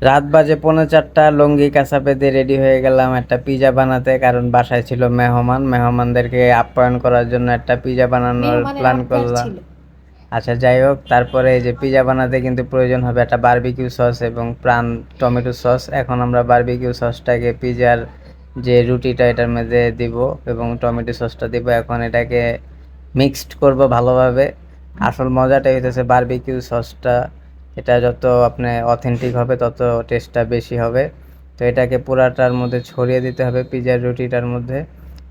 রাত বাজে পৌনে চারটা লুঙ্গি কাঁচা পেতে রেডি হয়ে গেলাম একটা পিজা বানাতে কারণ বাসায় ছিল মেহমান। মেহমানদেরকে আপ্যায়ন করার জন্য একটা পিজা বানানোর প্ল্যান করলাম। আচ্ছা যাই হোক তারপরে এই যে পিজা বানাতে কিন্তু প্রয়োজন হবে একটা বার্বিকিউ সস এবং প্রাণ টমেটো সস এখন আমরা বার্বিকিউ সসটাকে পিজার যে রুটিটা এটার মধ্যে দিব এবং টমেটো সসটা দিব। এখন এটাকে মিক্সড করব ভালোভাবে। আসল মজাটাই হইতেছে বারবিকিউ সসটা এটা যত আপনি অথেন্টিক হবে তত টেস্টটা বেশি হবে। তো এটাকে পুরাটার মধ্যে ছড়িয়ে দিতে হবে পিজার রুটিটার মধ্যে।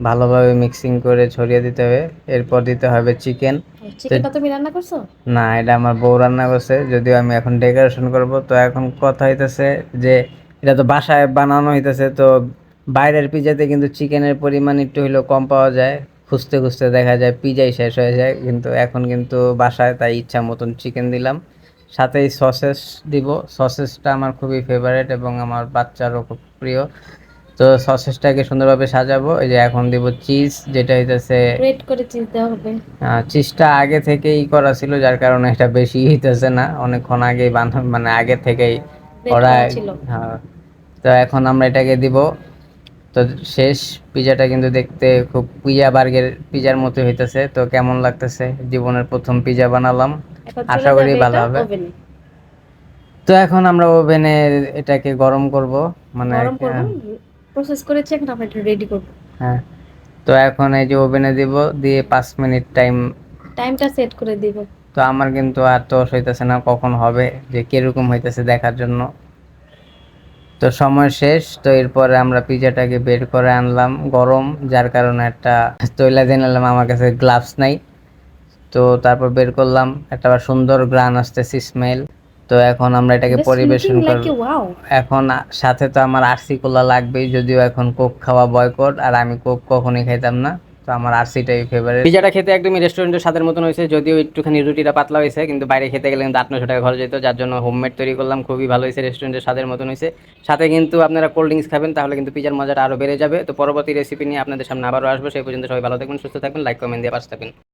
ভালোভাবে মিক্সিং করে ছড়িয়ে দিতে হবে। এরপর দিতে হবে চিকেন চিকেনটা তুমি রান্না করছ? না এটা আমার বউ রান্না করছে যদিও আমি এখন ডেকোরেশন করব। তো এখন কথা হইতেছে যে এটা তো বাসায় বানানো হইতেছে তো বাইরের পিজাতে কিন্তু চিকেনের পরিমাণ একটু হলেও কম পাওয়া যায়। খুঁজতে খুঁজতে দেখা যায় পিজাই শেষ হয়ে যায়। কিন্তু এখন কিন্তু বাসায় তাই ইচ্ছা মতন চিকেন দিলাম। সাথেই সসেস দিব। সসেসটা আমার খুবই ফেভারিট এবং আমার বাচ্চারও খুব প্রিয়। তো সসেসটাকে সুন্দরভাবে সাজাবো। এই যে এখন দিব চিজ যেটা হইতেছে গ্রেট করে চিজ দেওয়া হবে। চিজটা আগে থেকেই করা ছিল যার কারণে এটা বেশি হইতেছে না। অনেকক্ষণ আগেই বানানো মানে আগে থেকেই করা। হ্যাঁ। তো এখন আমরা এটাকে দিব। তো শেষ পিজাটা কিন্তু দেখতে খুব পিজা বার্গের পিজার মতো হইতেছে। তো কেমন লাগতেছে? জীবনের প্রথম পিজা বানালাম। আশা করি ভালো হবে। তো এখন আমরা ওভেনে এটাকে গরম করব মানে প্রসেস করেছি এখন আমরা এটা রেডি করব। হ্যাঁ তো এখন এই যে ওভেনে দিব দিয়ে পাঁচ মিনিট টাইম টাইমটা সেট করে দিব। তো আমার কিন্তু আর তো হইতেছে না কখন হবে যে কীরকম হইতেছে দেখার জন্য। তো সময় শেষ তো এরপরে আমরা পিজাটাকে বের করে আনলাম গরম যার কারণে একটা তৈলা নিলাম আমার কাছে গ্লাভস নাই। তো তারপর বের করলাম একটা সুন্দর গ্রান আসতেছে স্মেল তো এখন আমরা এটাকে পরিবেশন করব এখন সাথে তো আমার আরসি কোলা লাগবেই যদিও এখন কোক খাওয়া বয়কট আর আমি কোক কখনোই খাইতাম না। তো আমার আরসিটাই ফেভারিট পিজাটা খেতে একদমই রেস্টুরেন্টের স্বাদের মতন হয়েছে যদিও একটুখানি রুটিটা পাতলা হয়েছে কিন্তু বাইরে খেতে গেলে কিন্তু আট নশো টাকা খরচ যেত যার জন্য হোমমেড তৈরি করলাম খুবই ভালো হয়েছে রেস্টুরেন্টের স্বাদের মতন হয়েছে। সাথে কিন্তু আপনারা কোল্ড ড্রিঙ্কস খাবেন তাহলে কিন্তু পিজার মজাটা আরও বেড়ে যাবে। তো পরবর্তী রেসিপি নিয়ে আপনাদের সামনে আবারও আসব সেই পর্যন্ত সবাই ভালো থাকবেন সুস্থ থাকবেন লাইক কমেন্ট দিয়ে পাশে থাকবেন।